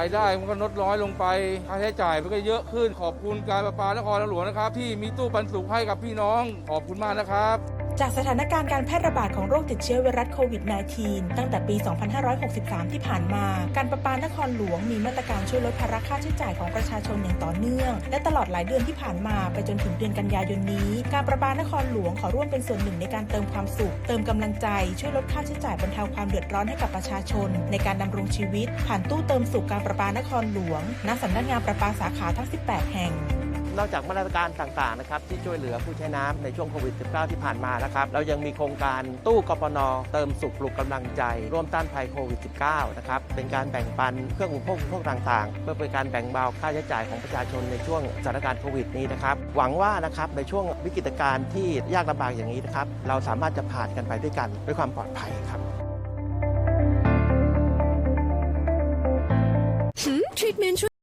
ายได้มันก็ลดน้อยลงไป ค่าใช้จ่ายมันก็เยอะขึ้น ขอบคุณการประปานครหลวงนะครับ ที่มีตู้ปันสุขให้กับพี่น้อง ขอบคุณมากนะครับ จากสถานการณ์การแพร่ระบาดของโรคติดเชื้อไวรัสโควิด -19 ตั้งแต่ปี 2563 ที่ผ่านมา การประปานครหลวงมีมาตรการช่วยลดภาระค่าใช้จ่ายของประชาชนอย่างต่อเนื่อง และตลอดหลายเดือนที่ผ่านมาไปจนถึงเดือนกันยายนนี้ การประปานครหลวงขอร่วมเป็นส่วนหนึ่งในการเติมความสุข เติมกำลังใจ ช่วยลดค่าใช้จ่ายบรรเทาความเดือดร้อนให้กับประชาชน ในการดำรงชีวิต ผ่านตู้เติมสุขการประปานครหลวงณสำนักงานประปาสาขาทั้ง 18 แห่ง นอกจากมาตรการต่างๆนะครับที่ช่วยเหลือผู้ใช้น้ำในช่วงโควิด -19 ที่ผ่านมานะครับเรายังมีโครงการตู้กปนเติมสุขปลุกกำลังใจ ร่วมต้านภัยโควิด -19 นะครับเป็นการแบ่งปันเครื่องอุปโภคบริโภคต่างๆ เพื่อเป็นการแบ่งเบาค่าใช้จ่ายของประชาชนในช่วงสถานการณ์โควิดนี้นะครับหวังว่านะครับในช่วงวิกฤตการณ์ที่ยากลำบากอย่างนี้นะครับเราสามารถจะผ่านกันไปด้วยกันด้วยความปลอดภัยครับทรีทเมนต์